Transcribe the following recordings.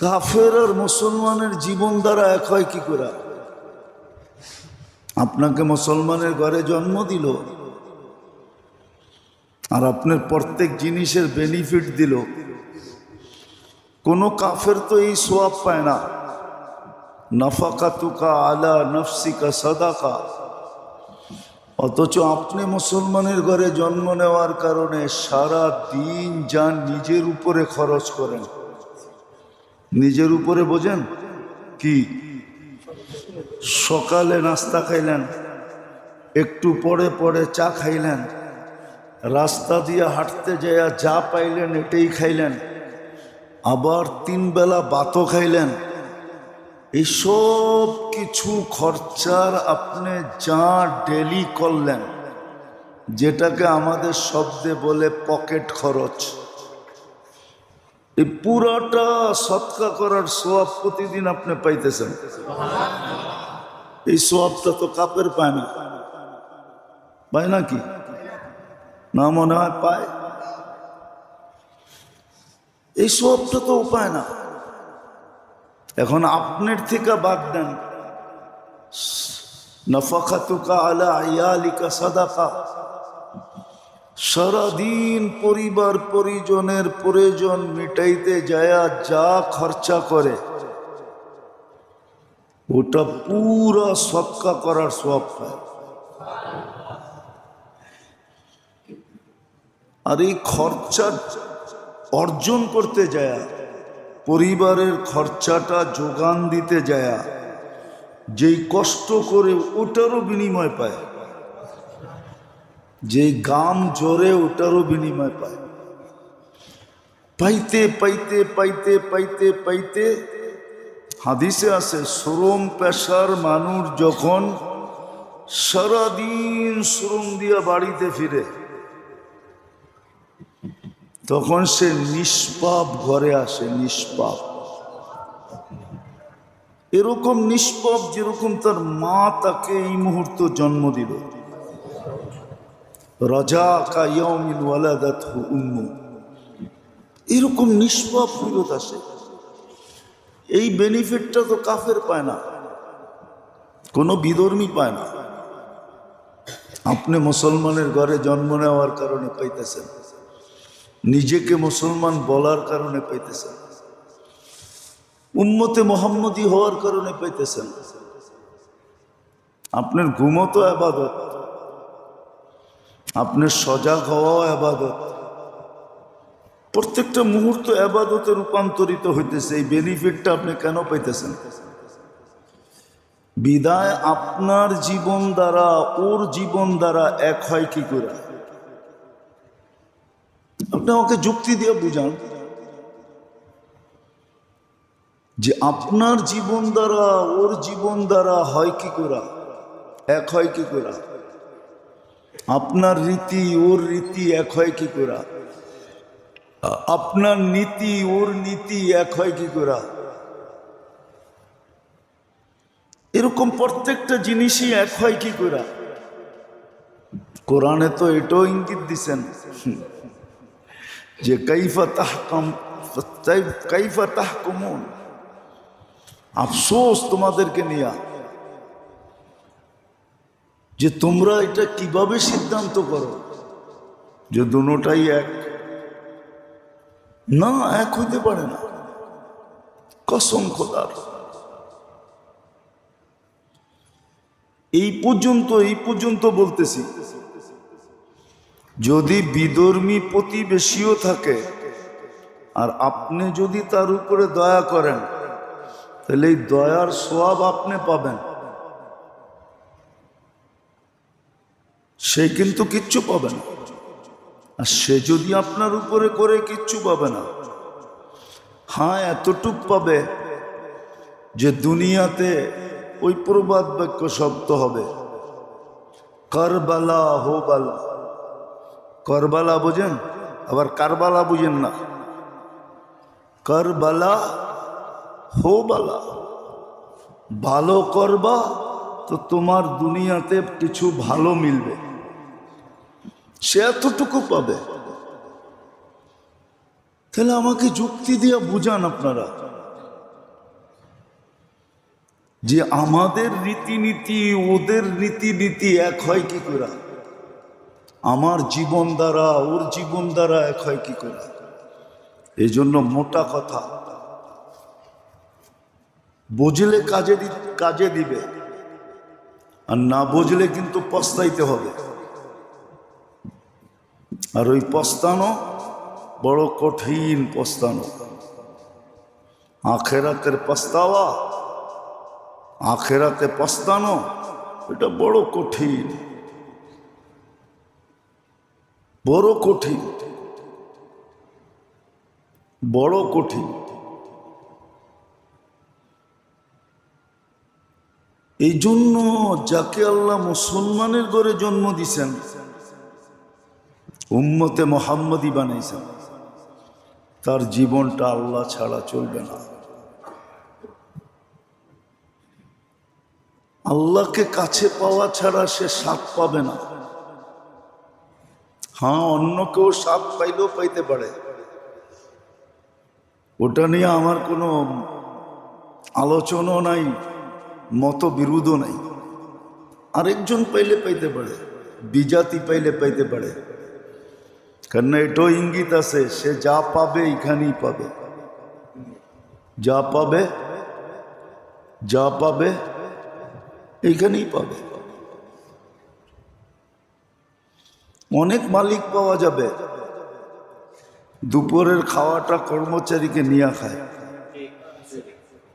কাফের আর মুসলমানের জীবন দ্বারা এক হয় কি করে? আপনাকে মুসলমানের ঘরে জন্ম দিল আর আপনার প্রত্যেক জিনিসের বেনিফিট দিল। কোনো কাফের তো এই সোয়াব পায় না। নফাকাতুকা আলা নফসিকা সদাকা। অথচ আপনি মুসলমানের ঘরে জন্ম নেওয়ার কারণে সারা দিন যান নিজের উপরে খরচ করেন। নিজের উপরে বোঝেন? কি? সকালে নাস্তা খাইলেন, একটু পরে পরে চা খাইলেন, রাস্তা দিয়ে হাঁটতে যাইয়া যা পাইলেন এটাই খাইলেন, আবার তিন বেলা বাতও খাইলেন। এইসব কিছু খরচার আপনি যা ডেলি করলেন, যেটাকে আমাদের শব্দে বলে পকেট খরচ। এই পুরাটা সৎকা করার সোয়াব প্রতিদিন আপনি পাইতেছেন। এই সোয়াবটা তো কাপের পায় না। পায় না কি? না মনে হয় পায়। এই সোয়াবটা তো পায় না। এখন আপনার থেকে বাদ দেন। নফাখাতুকা আলা ইয়ালিকা সাদাকা। সারাদিন পরিবার পরিজনের প্রয়োজন মিটাইতে যায়া যা খরচা করে, ওটা পুরা সৎকা করার সব আর এই খরচা অর্জন করতে যায়, পরিবারের খরচাটা যোগান দিতে যায়া, যেই কষ্ট করে ওটারও বিনিময় পায়। যেই গাম জোরে ওটারও বিনিময় পায়। পাইতে পাইতে পাইতে পাইতে পাইতে হাদিসে আছে, শ্রম পেশার মানুষ যখন সারাদিন শ্রম দিয়া বাড়িতে ফিরে, তখন সে নিষ্পাপ ঘরে আসে, নিষ্পাপ। এরকম নিষ্পাপ যেরকম তার মা তাকে এই মুহূর্ত জন্ম দিল। রাজা কায়মিন ওয়ালাদাত উম্মু। এরকম নিষ্পাপ ফিরত আসে। এই বেনিফিটটা তো কাফের পায় না। কোনো বিধর্মী পায় না। আপনি মুসলমানের ঘরে জন্ম নেওয়ার কারণে পাইতেছেন। নিজেকে মুসলমান বলার কারণে পাইতেছেন। উম্মতে মোহাম্মদী হওয়ার কারণে পাইতেছেন। আপনার ঘুমও তো আবাদত। আপনার সজাগ হওয়াও আবাদত। প্রত্যেকটা মুহূর্ত আবাদতে রূপান্তরিত হইতেছে। এই বেনিফিটটা আপনি কেন পাইতেছেন? বিদায় আপনার জীবন দ্বারা, ওর জীবন দ্বারা এক হয় কি করে? আপনি আমাকে যুক্তি দিয়ে বুঝান যে আপনার জীবন দ্বারা, ওর জীবন দ্বারা হয় কি করা? এক হয় কি করা? আপনার রীতি, ওর রীতি এক হয় কি করা? আপনার নীতি, ওর নীতি এক হয় কি করা? এরকম প্রত্যেকটা জিনিসই এক হয় কি করা? কোরআনে তো এটাও ইঙ্গিত দিছেন। যে কাইফা তাহকাম কাইফা তাহকুমুন। আফসোস তোমাদেরকে নিয়া। যে তোমরা এটা কীভাবে সিদ্ধান্ত করো? যে দুটাই এক। না, এক হইতে পারে না। কসম খোদার। এই পর্যন্ত এই পর্যন্ত বলতেছি, যদি বিধর্মী প্রতিবেশীও থাকে, আর আপনি যদি তার উপরে দয়া করেন, তাহলে এই দয়ার সোয়াব আপনি পাবেন। সে কিন্তু কিচ্ছু পাবে না। আর সে যদি আপনার উপরে করে কিচ্ছু পাবে না হ্যাঁ এতটুক পাবে যে দুনিয়াতে ওই প্রবাদ বাক্য শব্দ হবে। করবালা হোবালা। করবালা বুঝেন? আবার কারবালা বুঝেন না। করবালা হোবালা। ভালো করবা তো তোমার দুনিয়াতে কিছু ভালো মিলবে। সে এতটুকু পাবে। তাহলে আমাকে যুক্তি দিয়ে বুঝান আপনারা। যে আমাদের রীতিনীতি, ওদের রীতিনীতি এক হয় কি করে? আমার জীবন দ্বারা, ওর জীবন দ্বারা এক হয় কি করে? এই জন্য মোটা কথা। বুঝলে কাজে কাজে দিবে। আর না বুঝলে কিন্তু পস্তাইতে হবে। আর ওই পস্তানো বড় কঠিন পস্তানো। আখেরাতের পস্তাওয়া, আখেরাতে পস্তানো, এটা বড় কঠিন। বড় কঠিন। বড় কঠিন। এই জন্য যাকে আল্লাহ মুসলমানের ঘরে জন্ম দিছেন উম্মতে মোহাম্মদী বানাইছেন। তার জীবনটা আল্লাহ ছাড়া চলবে না। আল্লাহকে কাছে পাওয়া ছাড়া সে স্বাদ পাবে না। হ্যাঁ অন্য কেউ স্বাদ পাইলেও পাইতে পারে। ওটা নিয়ে আমার কোনো আলোচনাও নাই মত বিরোধও নাই। আরেকজন পাইলে পাইতে পারে, বিজাতি পাইলে পাইতে পারে। কেন এটাও ইঙ্গিত আছে, সে যা পাবে এখানেই পাবে। যা পাবে যা পাবে এইখানেই পাবে। অনেক মালিক পাওয়া যাবে। দুপুরের খাওয়াটা কর্মচারীকে নিয়ে খায়।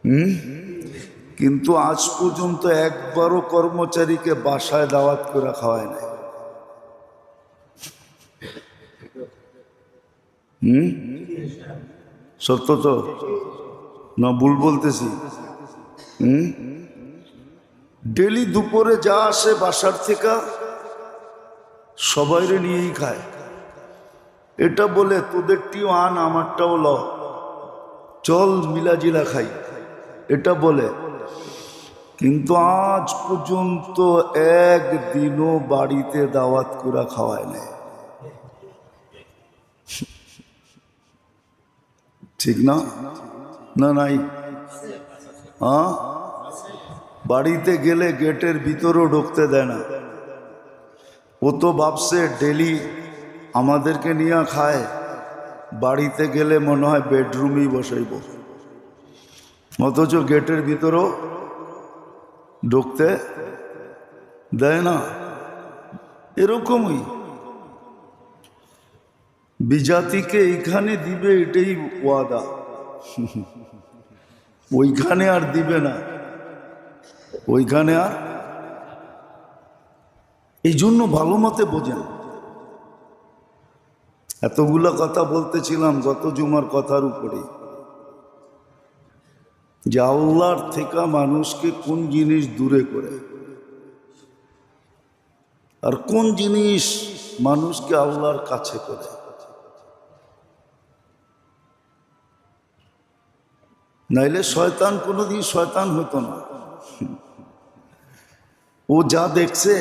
হুম? কিন্তু আজ পর্যন্ত একবারও কর্মচারীকে বাসায় দাওয়াত করে খাওয়ায় নাই। হুম? সত্য তো? না, ভুল বলতেছি। হুম? ডেলি দুপুরে যা আসে বাসার থেকে সবাইরে নিয়েই খায়। এটা বলে তোদেরটিও আন, আমারটাও ল। চল মিলাজিলা খাই। এটা বলে। কিন্তু আজ পর্যন্ত একদিনও বাড়িতে দাওয়াত করে খাওয়ায় নাই। ঠিক না? না, নাই? হ্যাঁ বাড়িতে গেলে গেটের ভিতরেও ঢুকতে দেয় না। ও তো ভাবছে ডেলি আমাদেরকে নিয়ে খায়। বাড়িতে গেলে মনে হয় বেডরুমেই বসাইব। অথচ গেটের ভিতরেও ঢুকতে দেয় না। এরকমই। বিজাতিকে এইখানে দিবে, এটাই ওয়াদা। ওইখানে আর দিবে না। ওইখানে আর এই জন্য ভালো মতে বোঝেন। এতগুলো কথা বলতেছিলাম গত জুমার কথার উপরে। যে আল্লাহর থেকে মানুষকে কোন জিনিস দূরে করে? আর কোন জিনিস মানুষকে আল্লাহর কাছে করে? নাইলে শয়তান কোনোদিন শয়তান হতো না। ও যা দেখছে,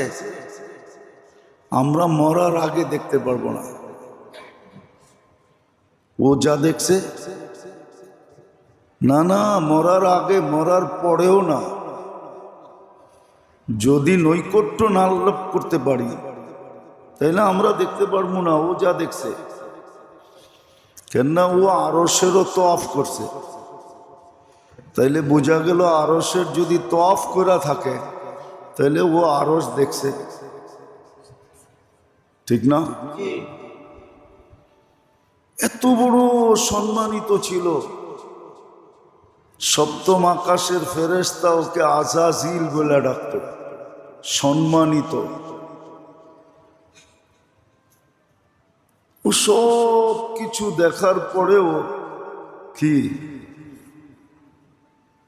আমরা মরার আগে দেখতে পারব না। ও যা দেখছে, না না, মরার আগে, মরার পরেও না। যদি নৈকট্য না লাভ করতে পারি, তাইলে আমরা দেখতে পারব না, ও যা দেখছে। কেননা ও আরসেরও তো অফ করছে। তাইলে বোঝা গেল আরসের যদি তফ করা থাকে তাহলে ও আরস দেখছে। ঠিক না? এত বড় সম্মানিত ছিল। সপ্তম আকাশের ফেরেস্তা ওকে আজাজিল বলে ডাকত। সম্মানিত। ও সব কিছু দেখার পরেও কি?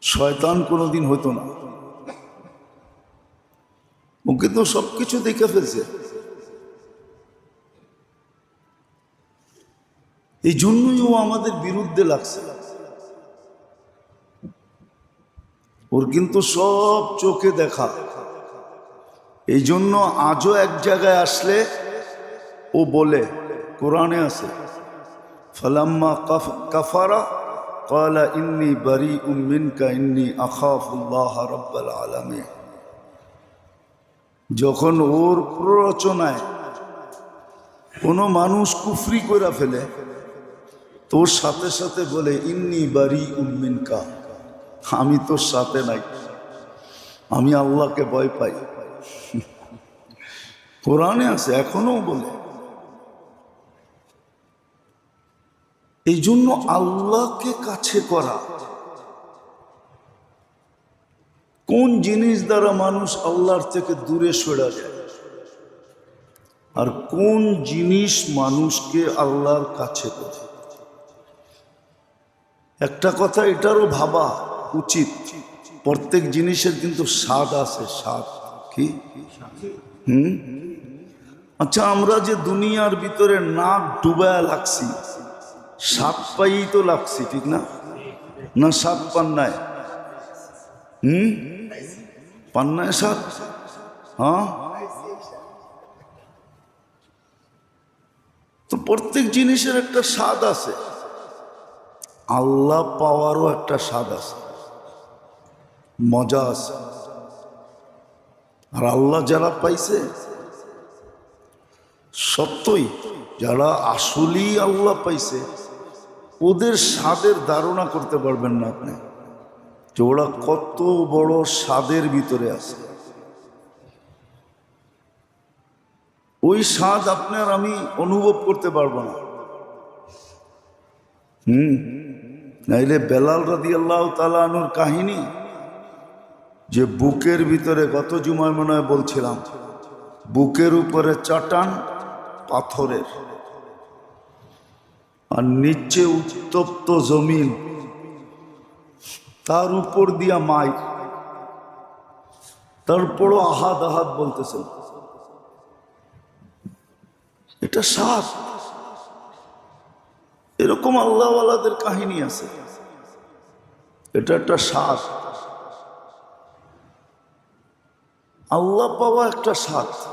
শয়তান কোনোদিন হতো না। ওকে তো সব কিছু দেখে ফেলছে। এই জন্যই ও আমাদের বিরুদ্ধে লাগছে। ওর কিন্তু সব চোখে দেখা। এই জন্য আজও এক জায়গায় আসলে ও বলে, কোরআনে আছে, ফালাম্মা কাফ- কাফারা فقال إني بريء منك إني أخاف الله رب العالمين যখন ওর প্ররোচনায় কোনো মানুষ কুফরি করে ফেলে তোর সাথে সাথে বলে ইন্নি বাড়ি উম্মিনকা আমি তোর সাথে নাই আমি আল্লাহকে ভয় পাই কোরআনে আছে এখনো বলে এই জন্য আল্লাহকে কাছে করা। কোন জিনিস দ্বারা মানুষ আল্লাহর থেকে দূরে সরে যায়? আর কোন জিনিস মানুষকে আল্লাহর কাছে করে? একটা কথা এটারও ভাবা উচিত। প্রত্যেক জিনিসের কিন্তু স্বাদ আছে। স্বাদ কি? হুম? আচ্ছা আমরা যে দুনিয়ার ভিতরে নাক ডুবায়া লাগছি সাত পাই তো লাগছি, ঠিক না? না সাত পান্নায়। হুম? পান্নায় সাত হ্যাঁ? তো প্রত্যেক জিনিসের একটা স্বাদ আছে। আল্লাহ পাওয়ারও একটা স্বাদ আছে। মজা আছে। আর আল্লাহ যারা পাইছে, সত্যই যারা আসলেই আল্লাহ পাইছে ওদের স্বাদের ধারণা করতে পারবেন না আপনি যে ওরা কত বড় স্বাদের ভিতরে আছে। ওই স্বাদ আপনার আমি অনুভব করতে পারব না। হুম, নাইলে বেলাল রাদি আল্লাহ তালানুর কাহিনী যে বুকের ভিতরে গত জুমায় মনে হয় বলছিলাম, বুকের উপরে চাটান পাথরের। আর নিচে উত্তপ্ত জমিন, তার উপর দিয়া মাই। তারপরও আহাদ আহাদ বলতেছেন, এটা সাপ। এরকম আল্লাহওয়ালাদের কাহিনী আছে। এটা একটা সাপ। আল্লাহ পাওয়া একটা সাপ।